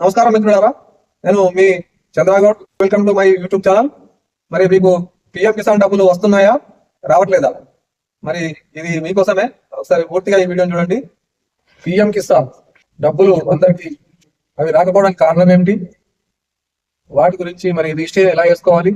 నమస్కారం మిత్రులారా. నేను మీ Chandragoud welcome to my YouTube channel. మరి మీకు పిఎం కిసాన్ డబ్బులు వస్తున్నాయా? రావట్లేదా? మరి ఇది మీకోసమే. ఒకసారి పూర్తిగా ఈ వీడియోని చూడండి. పిఎం కిసాన్ డబ్బులు అందరికి అవి రాకపోవడానికి కారణం ఏమిటి? వాటి గురించి మరి రిజిస్టర్ ఎలా చేసుకోవాలి?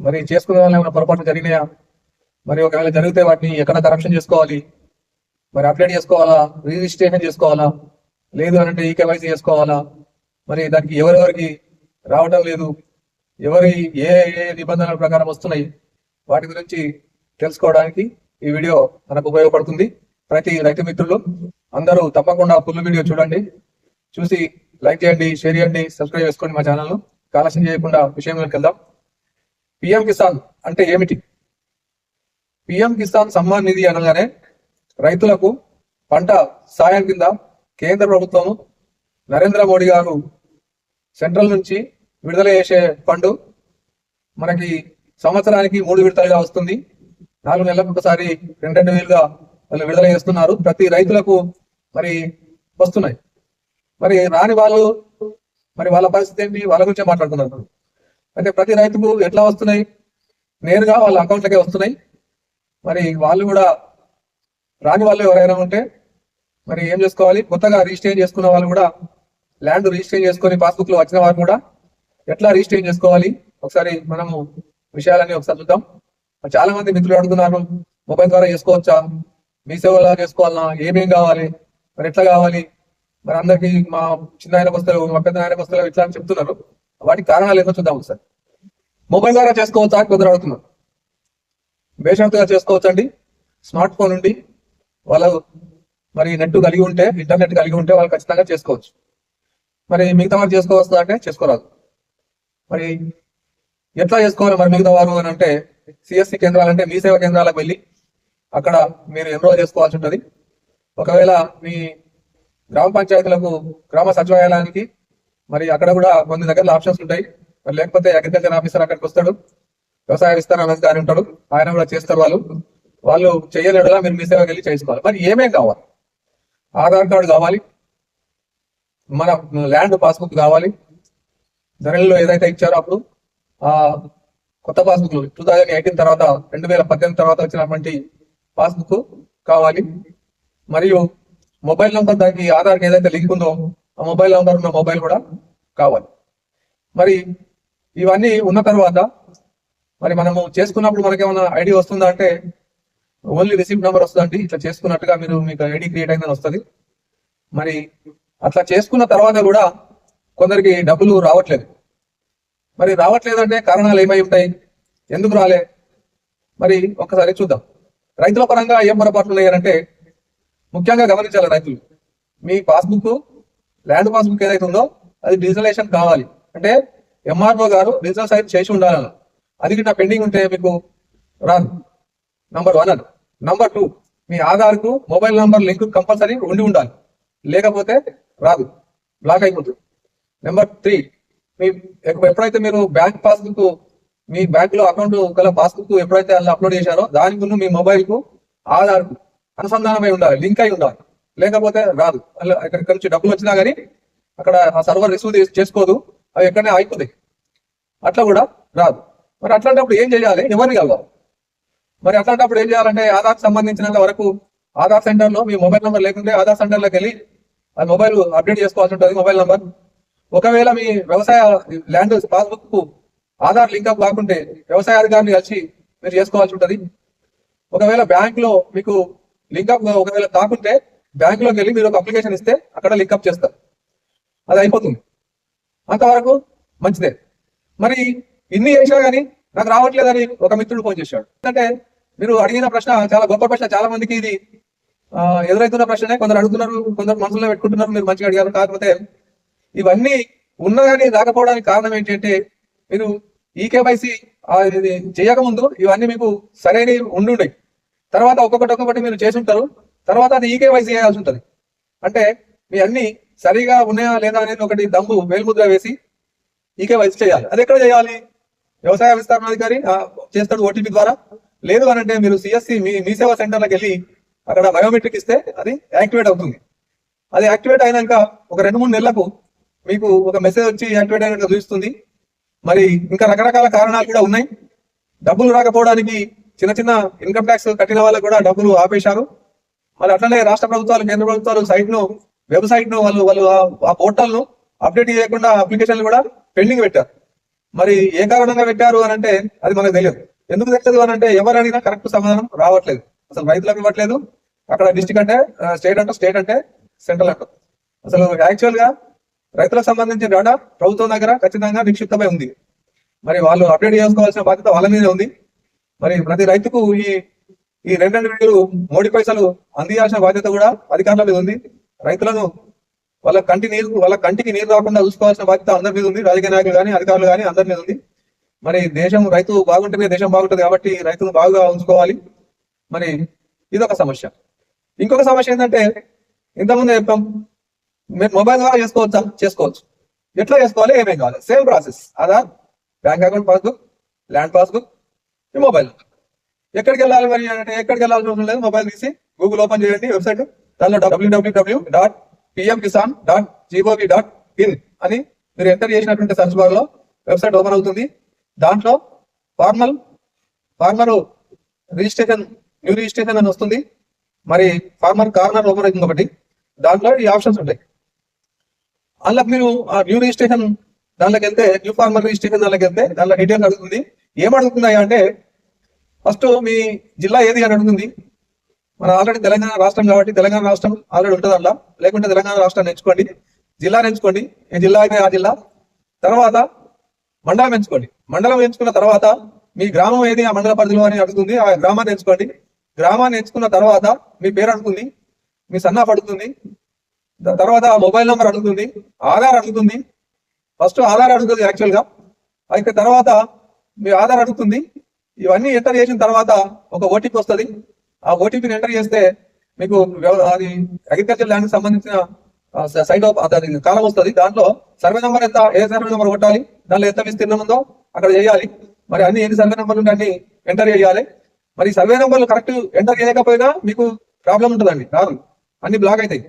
మరి చేసుకునే వల్ల ఏమైనా పొరపాట్లు జరిగినాయా? మరి ఒకవేళ జరిగితే వాటిని ఎక్కడ కరెక్షన్ చేసుకోవాలి? మరి అప్డేట్ చేసుకోవాలా? రిజిస్ట్రేషన్ చేసుకోవాలా? లేదు అంటే అంటే ఈకేవైసీ చేసుకోవాలా? మరి దానికి ఎవరెవరికి రావడం లేదు. ఎవరి ఏ ఏ నిబంధనల ప్రకారం వస్తున్నాయి వాటి గురించి తెలుసుకోవడానికి ఈ వీడియో మనకు ఉపయోగపడుతుంది. ప్రతి రైతు మిత్రులు అందరూ తప్పకుండా ఫుల్ వీడియో చూడండి. చూసి లైక్ చేయండి షేర్ చేయండి సబ్స్క్రైబ్ చేసుకోండి మా ఛానల్ను. కాలస్యం చేయకుండా విషయంలోకి వెళ్దాం. పిఎం కిసాన్ అంటే ఏమిటి? పిఎం కిసాన్ సమ్మాన్ నిధి అనగానే రైతులకు పంట సాయం కింద కేంద్ర ప్రభుత్వము నరేంద్ర మోడీ గారు సెంట్రల్ నుంచి విడుదల చేసే ఫండ్ మనకి సంవత్సరానికి మూడు విడతలుగా వస్తుంది. నాలుగు నెలలకు ఒకసారి రెండు రెండు వేలుగా వాళ్ళు విడుదల చేస్తున్నారు. ప్రతి రైతులకు మరి వస్తున్నాయి. మరి రాని వాళ్ళు మరి వాళ్ళ పరిస్థితి ఏంటి? వాళ్ళ గురించే మాట్లాడుతున్నారు అంటే ప్రతి రైతుకు ఎట్లా వస్తున్నాయి? నేరుగా వాళ్ళ అకౌంట్లకే వస్తున్నాయి. మరి వాళ్ళు కూడా రాని వాళ్ళు ఎవరైనా ఉంటే మరి ఏం చేసుకోవాలి? కొత్తగా రిజిస్టర్ చేసుకున్న వాళ్ళు కూడా ల్యాండ్ రిజిస్టర్ చేసుకొని పాస్బుక్లో వచ్చిన వారు కూడా ఎట్లా రిజిస్టర్ చేసుకోవాలి? ఒకసారి మనము విషయాలన్నీ ఒకసారి చూద్దాం. మరి చాలా మంది మిత్రులు అడుగుతున్నారు మొబైల్ ద్వారా చేసుకోవచ్చా? మీ సేవలా చేసుకోవాలన్నా? ఏమేం కావాలి? మరి ఎట్లా కావాలి? మరి అందరికి మా చిన్న ఆయన వస్తారు మా పెద్ద ఆయన వస్తారు ఇట్లా అని చెప్తున్నారు. వాటికి కారణాలు ఏదో చూద్దాం ఒకసారి. మొబైల్ ద్వారా చేసుకోవచ్చా కొందరు అడుగుతున్నారు. బేషరతుగా చేసుకోవచ్చండి స్మార్ట్ ఫోన్ ఉండి వాళ్ళు మరి నెట్ కలిగి ఉంటే ఇంటర్నెట్ కలిగి ఉంటే వాళ్ళు ఖచ్చితంగా చేసుకోవచ్చు. మరి మిగతా వారు చేసుకోవచ్చు అంటే చేసుకోరాదు. మరి ఎట్లా చేసుకోవాలి మరి మిగతా వారు అని అంటే సిఎస్సి కేంద్రాలు అంటే మీ సేవా కేంద్రాలకు వెళ్ళి అక్కడ మీరు ఎన్రోల్ చేసుకోవాల్సి ఉంటుంది. ఒకవేళ మీ గ్రామ పంచాయతీలకు గ్రామ సచివాలయానికి మరి అక్కడ కూడా కొన్ని దగ్గర ఆప్షన్స్ ఉంటాయి. మరి లేకపోతే అగ్రికల్చర్ ఆఫీసర్ అక్కడికి వస్తాడు. వ్యవసాయ విస్తరణ అధికారి ఉంటాడు. ఆయన కూడా చేస్తారు వాళ్ళు. వాళ్ళు చేయలేడుగా మీరు మీ సేవకి వెళ్ళి చేసుకోవాలి మరి ఏమేం కావాలి? ఆధార్ కార్డు కావాలి. మన ల్యాండ్ పాస్బుక్ కావాలి. ధరలో ఏదైతే ఇచ్చారో అప్పుడు ఆ కొత్త పాస్బుక్ టూ థౌజండ్ ఎయిటీన్ తర్వాత రెండు వేల పద్దెనిమిది తర్వాత వచ్చినటువంటి పాస్బుక్ కావాలి. మరియు మొబైల్ నంబర్ దానికి ఆధార్కి ఏదైతే లింక్ ఉందో ఆ మొబైల్ నంబర్ ఉన్న మొబైల్ కూడా కావాలి. మరి ఇవన్నీ ఉన్న తర్వాత మరి మనము చేసుకున్నప్పుడు మనకేమైనా ఐడి వస్తుందా అంటే ఓన్లీ రిసీప్ట్ నెంబర్ వస్తుందండి. ఇట్లా చేసుకున్నట్టుగా మీరు మీకు ఐడి క్రియేట్ అయిందని వస్తుంది. మరి అట్లా చేసుకున్న తర్వాత కూడా కొందరికి డబ్బులు రావట్లేదు. మరి రావట్లేదంటే కారణాలు ఏమై ఉంటాయి? ఎందుకు రాలే? మరి ఒక్కసారి చూద్దాం. రైతుల పరంగా ఏం పొరపాట్లు ఉన్నాయంటే ముఖ్యంగా గమనించాలి రైతులు. మీ పాస్బుక్ ల్యాండ్ పాస్బుక్ ఏదైతే ఉందో అది డిజిటలైజేషన్ కావాలి. అంటే ఎంఆర్ఓ గారు డిజిటల్ సైన్ చేసి ఉండాలి అది గిట్ట పెండింగ్ ఉంటే మీకు రాదు. నంబర్ వన్ అది నంబర్ టూ మీ ఆధార్కు మొబైల్ నంబర్ లింక్ కంపల్సరీ ఉండి ఉండాలి. లేకపోతే రాదు. బ్లాక్ అయిపోతుంది నెంబర్ త్రీ మీ ఎప్పుడైతే మీరు బ్యాంక్ పాస్బుక్ మీ బ్యాంక్లో అకౌంట్ గల పాస్బుక్ ఎప్పుడైతే అందులో అప్లోడ్ చేశారో దాని ముందు మీ మొబైల్కు ఆధార్కు అనుసంధానమై ఉండాలి లింక్ అయి ఉండాలి. లేకపోతే రాదు. అలా ఇక్కడ నుంచి డబ్బులు వచ్చినా గానీ అక్కడ ఆ సర్వర్ రిసీవ్ చేసుకోదు. అవి ఎక్కడనే అయిపోతాయి. అట్లా కూడా రాదు. మరి అట్లాంటప్పుడు ఏం చేయాలి? ఎవరిని కలవాలి? మరి అట్లాంటప్పుడు ఏం చేయాలంటే ఆధార్ సంబంధించినంత వరకు ఆధార్ సెంటర్లో మీ మొబైల్ నెంబర్ లేకుంటే ఆధార్ సెంటర్లోకి వెళ్ళి మొబైల్ అప్డేట్ చేసుకోవాల్సి ఉంటుంది మొబైల్ నెంబర్ ఒకవేళ మీ వ్యవసాయ ల్యాండ్ పాస్బుక్కు ఆధార్ లింకప్ కాకుంటే వ్యవసాయ అధికారిని కలిసి మీరు చేసుకోవాల్సి ఉంటుంది. ఒకవేళ బ్యాంక్లో మీకు లింకప్ ఒకవేళ కాకుంటే బ్యాంక్లోకి వెళ్ళి మీరు ఒక అప్లికేషన్ ఇస్తే అక్కడ లింకప్ చేస్తారు. అది అయిపోతుంది. అంతవరకు మంచిదే. మరి ఇన్ని చేసినా కానీ నాకు రావట్లేదని ఒక మిత్రుడు ఫోన్ చేశాడు. అంటే మీరు అడిగిన ప్రశ్న చాలా గొప్ప ప్రశ్న. చాలా మందికి ఇది ఎదురైతున్న ప్రశ్నే కొందరు అడుగుతున్నారు కొందరు మనసులో పెట్టుకుంటున్నారు మీరు మంచిగా అడిగారు. కాకపోతే ఇవన్నీ ఉన్నదని రాకపోవడానికి కారణం ఏంటంటే మీరు ఈ కేవైసీ చేయకముందు ఇవన్నీ మీకు సరైన ఉండుండే తర్వాత ఒక్కొక్కటి ఒక్కొక్కటి మీరు చేసి ఉంటారు తర్వాత అది ఈ కేవైసీ చేయాల్సి ఉంటుంది. అంటే మీ అన్ని సరిగా ఉన్నాయా లేదా అనేది ఒకటి దమ్ము వేలుముద్ర వేసి ఈ కేవైసీ చేయాలి. అది ఎక్కడ చేయాలి? వ్యవసాయ విస్తరణ అధికారి చేస్తాడు ఓటీపీ ద్వారా. లేదు అని అంటే మీరు సిఎస్సి మీ మీ సేవా సెంటర్లకు వెళ్ళి అక్కడ బయోమెట్రిక్ ఇస్తే అది యాక్టివేట్ అవుతుంది. అది యాక్టివేట్ అయినాక ఒక రెండు మూడు నెలలకు మీకు ఒక మెసేజ్ వచ్చి యాక్టివేట్ అయినట్టు చూపిస్తుంది. మరి ఇంకా రకరకాల కారణాలు కూడా ఉన్నాయి. డబ్బులు రాకపోవడానికి చిన్న చిన్న ఇన్కమ్ ట్యాక్స్ కట్టిన వాళ్ళకు కూడా డబ్బులు ఆపేశారు. మరి అట్లనే రాష్ట్ర ప్రభుత్వాలు కేంద్ర ప్రభుత్వాలు సైట్ను వెబ్సైట్ను వాళ్ళు వాళ్ళు ఆ- ఆ పోర్టల్ను అప్డేట్ చేయకుండా అప్లికేషన్లు కూడా పెండింగ్ పెట్టారు. మరి ఏ కారణంగా పెట్టారు అని అంటే అది మనకు తెలియదు. ఎందుకు తెలియదు అని అంటే ఎవరు అడిగినా కరెక్ట్ సమాధానం రావట్లేదు. అసలు రైతులకు ఇవ్వట్లేదు. అక్కడ డిస్టిక్ అంటే స్టేట్ అంటే స్టేట్ అంటే సెంట్రల్ అంట అసలు యాక్చువల్గా రైతులకు సంబంధించిన డేటా ప్రభుత్వం దగ్గర ఖచ్చితంగా నిక్షిప్తమై ఉంది. మరి వాళ్ళు అప్డేట్ చేసుకోవాల్సిన బాధ్యత వాళ్ళ మీదే ఉంది. మరి ప్రతి రైతుకు ఈ ఈ రెండు రెండు వేలు మోడీ పైసలు అందియాల్సిన బాధ్యత కూడా అధికారుల మీద ఉంది. రైతులను వాళ్ళ కంటి నీరు వాళ్ళ కంటికి నీరు రాకుండా చూసుకోవాల్సిన బాధ్యత అందరి మీద ఉంది. రాజకీయ నాయకులు కానీ అధికారులు కానీ అందరి మీద ఉంది. మరి దేశం రైతు బాగుంటేనే దేశం బాగుంటుంది కాబట్టి రైతును బాగా ఉంచుకోవాలి. మరి ఇదొక సమస్య. ఇంకొక సమస్య ఏంటంటే ఇంతకుముందు చెప్పాం మీరు మొబైల్ ద్వారా చేసుకోవచ్చా? చేసుకోవచ్చు. ఎట్లా చేసుకోవాలి? ఏమేం కావాలి? Same process Aadhaar bank account passbook land passbook ఈ మొబైల్ ఎక్కడికి వెళ్ళాలి మరి అంటే ఎక్కడికి వెళ్ళాల్సిన అవసరం లేదు. మొబైల్ తీసి గూగుల్ ఓపెన్ చేయండి వెబ్సైట్ దానిలో WWW dot PM Kisan dot GOV dot in అని మీరు ఎంటర్ చేసినటువంటి సర్చ్ బార్లో వెబ్సైట్ ఓపెన్ అవుతుంది. దాంట్లో formal farmer registration new registration అని వస్తుంది. మరి ఫార్మర్ కార్నర్ ఓపెన్ అవుతుంది ఒకటి. దాంట్లో ఈ ఆప్షన్స్ ఉంటాయి. అందులో మీరు ఆ న్యూ రిజిస్ట్రేషన్ దానిలోకి వెళ్తే న్యూ ఫార్మర్ రిజిస్ట్రేషన్ దానిలోకి వెళ్తే దానిలో డీటెయిల్స్ అడుగుతుంది. ఏం అడుగుతున్నాయి అంటే ఫస్ట్ మీ జిల్లా ఏది అని అడుగుతుంది. మన ఆల్రెడీ తెలంగాణ రాష్ట్రం కాబట్టి తెలంగాణ రాష్ట్రం ఆల్రెడీ ఉంటుంది అందులో. లేకుంటే తెలంగాణ రాష్ట్రాన్ని ఎంచుకోండి. జిల్లా ఎంచుకోండి. ఏ జిల్లా అయితే ఆ జిల్లా. తర్వాత మండలం ఎంచుకోండి. మండలం ఎంచుకున్న తర్వాత మీ గ్రామం ఏది? ఆ మండల పరిధిలో అని అడుగుతుంది. ఆ గ్రామాన్ని ఎంచుకోండి. గ్రామాన్ని ఎంచుకున్న తర్వాత మీ పేరు అడుగుతుంది మీ సన్నాఫ్ అడుగుతుంది తర్వాత మొబైల్ నెంబర్ అడుగుతుంది ఆధార్ అడుగుతుంది. ఫస్ట్ ఆధార్ అడుగుతుంది యాక్చువల్గా అయితే తర్వాత మీ ఆధార్ అడుగుతుంది. ఇవన్నీ ఎంటర్ చేసిన తర్వాత ఒక ఓటీపీ వస్తుంది. ఆ ఓటీపీని ఎంటర్ చేస్తే మీకు అది అగ్రికల్చర్ ల్యాండ్ సంబంధించిన సైట్ అది కాలం వస్తుంది. దాంట్లో సర్వే నెంబర్ ఎంత ఏ సర్వే నెంబర్ కొట్టాలి దాంట్లో ఎంత విస్తీర్ణం ఉందో అక్కడ చేయాలి. మరి అన్ని ఎన్ని సర్వే నెంబర్లు ఉంటే అన్ని ఎంటర్ చేయాలి. మరి సర్వే నెంబర్లు కరెక్ట్ ఎంటర్ చేయకపోయినా మీకు ప్రాబ్లం ఉంటుందండి రాదు. అన్ని బ్లాక్ అవుతాయి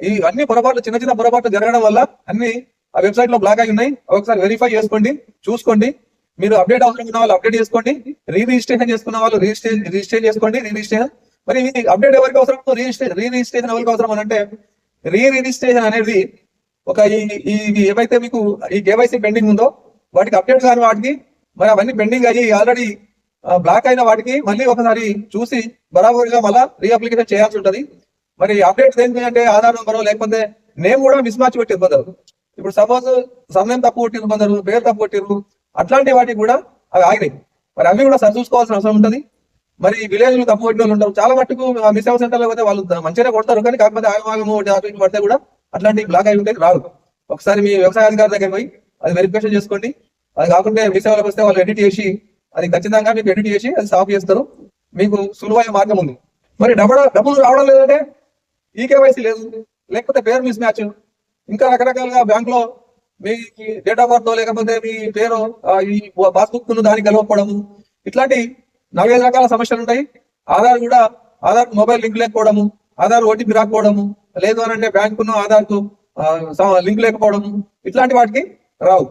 ఈ అన్ని పొరపాట్లు చిన్న చిన్న పొరపాట్లు జరగడం వల్ల అన్ని ఆ వెబ్సైట్లో బ్లాక్ అయి ఉన్నాయి. ఒకసారి వెరిఫై చేసుకోండి చూసుకోండి. మీరు అప్డేట్ అవసరం ఉన్న వాళ్ళు అప్డేట్ చేసుకోండి. రీ రిజిస్ట్రేషన్ చేసుకున్న వాళ్ళు రిజిస్ట్రేషన్ రిజిస్ట్రేషన్ చేసుకోండి రీ రిజిస్ట్రేషన్ మరి అప్డేట్ ఎవరికి అవసరం రిజిస్ట్రేషన్ రీ రిజిస్ట్రేషన్ ఎవరికి అవసరం అని అంటే రీ రిజిస్ట్రేషన్ అనేది ఒక ఈ ఏవైతే మీకు ఈ కేవైసీ పెండింగ్ ఉందో వాటికి అప్డేట్ కాని వాటికి మరి అవన్నీ పెండింగ్ అయ్యి ఆల్రెడీ బ్లాక్ అయిన వాటికి మళ్ళీ ఒకసారి చూసి బరాబరిగా మళ్ళీ రీ అప్లికేషన్ చేయాల్సి ఉంటది. మరి అప్డేట్స్ ఏంటి అంటే ఆధార్ నెంబర్ లేకపోతే నేమ్ కూడా మిస్ మ్యాచ్ పెట్టింది కొందరు ఇప్పుడు సపోజ్ సమయం తప్పు కొట్టిరు కొందరు పేరు తప్పు కొట్టిరు అట్లాంటి వాటికి కూడా అవి ఆగినాయి. మరి అవి కూడా సరి చూసుకోవాల్సిన అవసరం ఉంటుంది. మరి విలేజ్లో తప్పు కొట్టిన వాళ్ళు ఉంటారు. చాలా మట్టుకు మిస్ సేవా సెంటర్లో పోతే వాళ్ళు మంచిగా కొడతారు. కానీ కాకపోతే ఆగమాగము ఆఫీస్ పడితే కూడా అట్లాంటి బ్లాక్ అయి ఉంటే రాదు. ఒకసారి మీ వ్యవసాయ అధికారి దగ్గర పోయి అది వెరిఫికేషన్ చేసుకోండి. అది కాకుండా మీ సేవలకు వస్తే వాళ్ళు ఎడిట్ చేసి అది ఖచ్చితంగా మీకు ఎడిట్ చేసి అది సాఫ్ చేస్తారు. మీకు సులువైన మార్గం ఉంది. మరి డబ్బు డబ్బులు రావడం లేదంటే ఈ కేవైసీ లేదు. లేకపోతే పేరు మిస్ మ్యాచ్ ఇంకా రకరకాలుగా బ్యాంక్లో మీ డేట్ ఆఫ్ బర్త్ లేకపోతే మీ పేరు ఈ పాస్బుక్ దానికి కలవకపోవడము ఇట్లాంటి నలభై రకాల సమస్యలు ఉంటాయి. ఆధార్ కూడా ఆధార్ మొబైల్ లింక్ లేకపోవడము ఆధార్ ఓటీపీ రాకపోవడము లేదు అని అంటే బ్యాంకును ఆధార్కు లింక్ లేకపోవడము ఇట్లాంటి వాటికి రావు.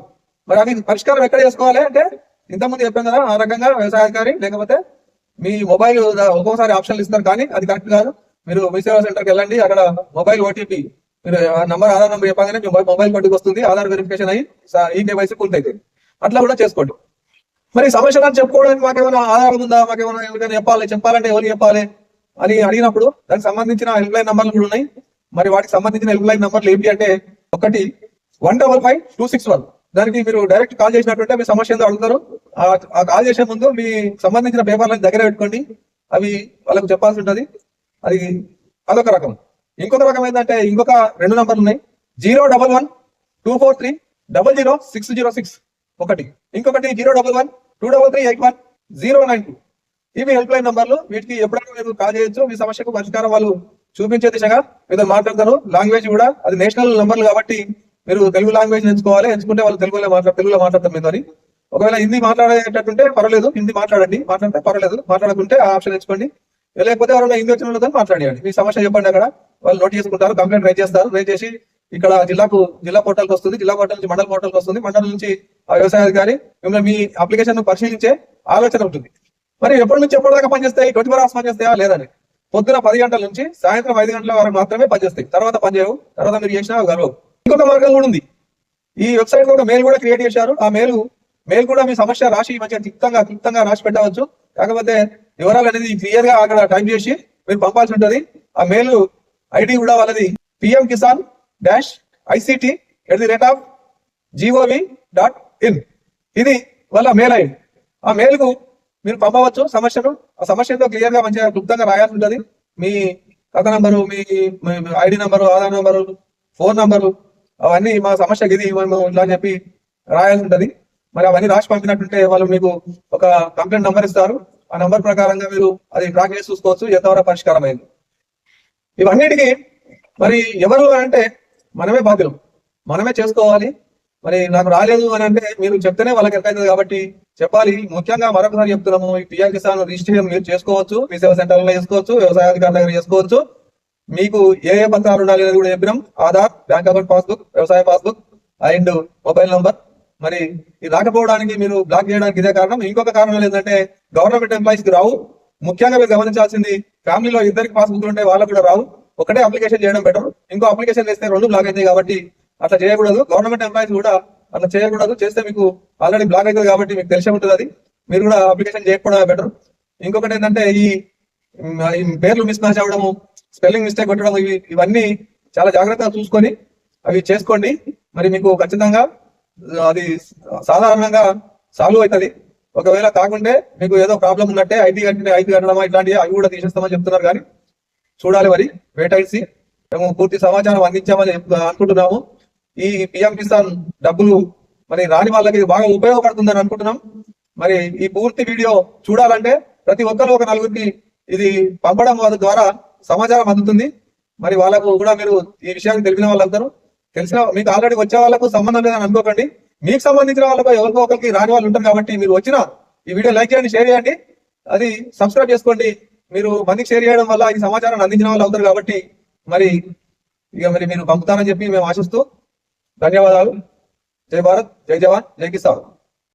మరి అవి పరిష్కారం ఎక్కడ చేసుకోవాలి అంటే ఇంతకుముందు చెప్పాం కదా ఆ రకంగా వ్యవసాయ అధికారి లేకపోతే మీ మొబైల్ ఒక్కొక్కసారి ఆప్షన్లు ఇస్తారు కానీ అది కరెక్ట్ కాదు. మీరు మీ సేవా సెంటర్కి వెళ్ళండి అక్కడ మొబైల్ ఓటీపీ మీరు ఆ నంబర్ ఆధార్ నంబర్ చెప్పగానే మీ మొబైల్- పట్టుకు వస్తుంది ఆధార్ వెరిఫికేషన్ అయ్యి ఈ కేవైసీ అయితే అట్లా కూడా చేసుకోండి. మరి సమస్య అని చెప్పుకోవడానికి మాకేమైనా ఆధారం ఉందా? మాకేమైనా ఎవరికైనా చెప్పాలి? చెప్పాలంటే ఎవరు చెప్పాలి? అని అడిగినప్పుడు దానికి సంబంధించిన హెల్ప్ లైన్ నంబర్లు కూడా ఉన్నాయి. మరి వాటికి సంబంధించిన హెల్ప్ లైన్ నంబర్లు ఏంటి అంటే ఒకటి one double five two six one దానికి మీరు డైరెక్ట్ కాల్ చేసినట్టుంటే మీ సమస్య ఏందో అడుగుతారు. ఆ- కాల్ చేసే ముందు మీ సంబంధించిన పేపర్లను దగ్గర పెట్టుకోండి. అవి వాళ్ళకు చెప్పాల్సి ఉంటుంది. అది అదొక రకం. ఇంకొక రకం ఏంటంటే ఇంకొక రెండు నంబర్లు ఉన్నాయి. Zero double one two four three double zero six zero six ఒకటి. ఇంకొకటి zero double one two double three eight one zero nine two. ఇవి హెల్ప్ లైన్ నంబర్లు వీటికి ఎప్పుడైనా మీరు కాల్ చేయొచ్చు. మీ సమస్యకు పరిష్కారం వాళ్ళు చూపించే దిశగా మీతో మాట్లాడతారు. లాంగ్వేజ్ కూడా అది నేషనల్ నంబర్లు కాబట్టి మీరు తెలుగు లాంగ్వేజ్ ఎంచుకోవాలి. ఎంచుకుంటే వాళ్ళు తెలుగులో మాట్లాడ తెలుగులో మాట్లాడతారు మీతో ఒకవేళ హిందీ మాట్లాడేటట్టుంటే పర్వాలేదు హిందీ మాట్లాడండి. మాట్లాడితే పర్వాలేదు. మాట్లాడకుంటే ఆ ఆప్షన్ ఎంచుకోండి. లేకపోతే ఎవరైనా హిందీ వచ్చిన వాళ్ళతో మాట్లాడేయండి. మీ సమస్య చెప్పండి అక్కడ. వాళ్ళు నోట్ చేసుకుంటారు కంప్లైంట్ రైజ్ చేస్తారు. రైజ్ చేసి ఇక్కడ జిల్లాకు జిల్లా పోర్టల్కి వస్తుంది. జిల్లా పోర్టల్ నుంచి మండల పోర్టల్కి వస్తుంది. మండలం నుంచి ఆ వ్యవసాయ అధికారి మిమ్మల్ని మీ అప్లికేషన్ పరిశీలించే ఆలోచన ఉంటుంది. మరి ఎప్పటి నుంచి ఎప్పటిదాకా పనిచేస్తాయి? ట్వంటీ ఫోర్ అవర్స్ పనిచేస్తాయా? లేదని పొద్దున పది గంటల నుంచి సాయంత్రం ఐదు గంటల వరకు మాత్రమే పనిచేస్తాయి. తర్వాత పనిచేయవు తర్వాత మీరు చేసినా గర్వం ఇంకొక మార్గం కూడా ఉంది. ఈ వెబ్సైట్లో ఒక మెయిల్ కూడా క్రియేట్ చేశారు. ఆ మెయిల్ మెయిల్ కూడా మీ సమస్య రాసి మంచిగా క్లుప్తంగా క్లుప్తంగా రాసి పెట్టవచ్చు. కాకపోతే వివరాలు అనేది క్లియర్గా అక్కడ టైప్ చేసి మీరు పంపాల్సి ఉంటుంది. ఆ మెయిల్ ఐడి కూడా వాళ్ళది PM Kisan dash ICT at the rate of GOV dot in ఇది వాళ్ళ మెయిల్ ఐడి ఆ మెయిల్కు మీరు పంపవచ్చు సమస్యను. ఆ సమస్యతో క్లియర్గా మంచిగా క్లుప్తంగా రాయాల్సి ఉంటుంది. మీ కథ నంబరు మీ ID number Aadhaar number phone number అవన్నీ మా సమస్యకి ఇది ఇట్లా అని చెప్పి రాయాల్సి ఉంటుంది. మరి అవన్నీ రాసి పంపినట్టుంటే వాళ్ళు మీకు ఒక కంప్లైంట్ నంబర్ ఇస్తారు. ఆ నంబర్ ప్రకారంగా మీరు అది ట్రాక్ చేసి చూసుకోవచ్చు. ఎంతవరకు పరిష్కారం అయింది ఇవన్నిటికీ మరి ఎవరు అంటే మనమే బాధ్యులు. మనమే చేసుకోవాలి. మరి నాకు రాలేదు అని అంటే మీరు చెప్తేనే వాళ్ళకి ఎక్కడైతుంది కాబట్టి చెప్పాలి. ముఖ్యంగా మరొకసారి చెప్తున్నాము ఈ పిఎం కిసాన్ రిజిస్ట్రేషన్ మీరు చేసుకోవచ్చు. మీ సేవ సెంటర్లో చేసుకోవచ్చు వ్యవసాయ అధికారుల దగ్గర చేసుకోవచ్చు. మీకు ఏ ఏ పత్రాలు ఉండాలి అనేది కూడా చెప్పినాం. ఆధార్ బ్యాంక్ అకౌంట్ పాస్బుక్ వ్యవసాయ పాస్బుక్ అండ్ మొబైల్ నంబర్. మరి ఇది రాకపోవడానికి మీరు బ్లాక్ చేయడానికి ఇదే కారణం. ఇంకొక కారణం ఏంటంటే గవర్నమెంట్ ఎంప్లాయీస్కి రావు. ముఖ్యంగా మీరు గమనించాల్సింది ఫ్యామిలీలో ఇద్దరికి పాస్బుక్ ఉంటే వాళ్ళకు కూడా రావు. ఒకటే అప్లికేషన్ చేయడం బెటర్ ఇంకో అప్లికేషన్ చేస్తే రెండు బ్లాక్ అవుతాయి కాబట్టి అట్లా చేయకూడదు. గవర్నమెంట్ ఎంప్లాయీస్ కూడా అట్లా చేయకూడదు. చేస్తే మీకు ఆల్రెడీ బ్లాక్ అవుతుంది కాబట్టి మీకు తెలిసే ఉంటుంది అది. మీరు కూడా అప్లికేషన్ చేయకపోవడం బెటర్ ఇంకొకటి ఏంటంటే ఈ ఈ పేర్లు మిస్ మ్యాచ్ అవ్వడము స్పెల్లింగ్ మిస్టేక్ కొట్టడం ఇవి ఇవన్నీ చాలా జాగ్రత్తగా చూసుకొని అవి చేసుకోండి. మరి మీకు ఖచ్చితంగా అది సాధారణంగా సాల్వ్ అవుతుంది. ఒకవేళ కాకుంటే మీకు ఏదో ప్రాబ్లం ఉన్నట్టే ఐటీ కట్టిన ఐటీ కట్టడమా ఇట్లాంటివి అవి కూడా తీసేస్తామని చెప్తున్నారు కానీ చూడాలి మరి వేటాయిసి మేము పూర్తి సమాచారం అందించామని అనుకుంటున్నాము. ఈ పిఎం కిసాన్ డబ్బులు మరి రాని వాళ్ళకి బాగా ఉపయోగపడుతుందని అనుకుంటున్నాం. మరి ఈ పూర్తి వీడియో చూడాలంటే ప్రతి ఒక్కరు ఒక నలుగురికి ఇది పంపడం ద్వారా సమాచారం అందుతుంది. మరి వాళ్ళకు కూడా మీరు ఈ విషయాన్ని తెలిపిన వాళ్ళందరూ తెలిసిన మీకు ఆల్రెడీ వచ్చే వాళ్ళకు సంబంధం లేదని అనుకోకండి. మీకు సంబంధించిన వాళ్ళకు ఎవరికో ఒకరికి రాని వాళ్ళు ఉంటారు కాబట్టి మీరు వచ్చిన ఈ వీడియో లైక్ చేయండి షేర్ చేయండి. అది సబ్స్క్రైబ్ చేసుకోండి. మీరు మందికి షేర్ చేయడం వల్ల ఈ సమాచారాన్ని అందించిన వాళ్ళు అవుతారు కాబట్టి మరి ఇక మరి మీరు పంపుతారని చెప్పి మేము ఆశిస్తూ ధన్యవాదాలు. జై భారత్ జై జవాన్ జై కిసాన్.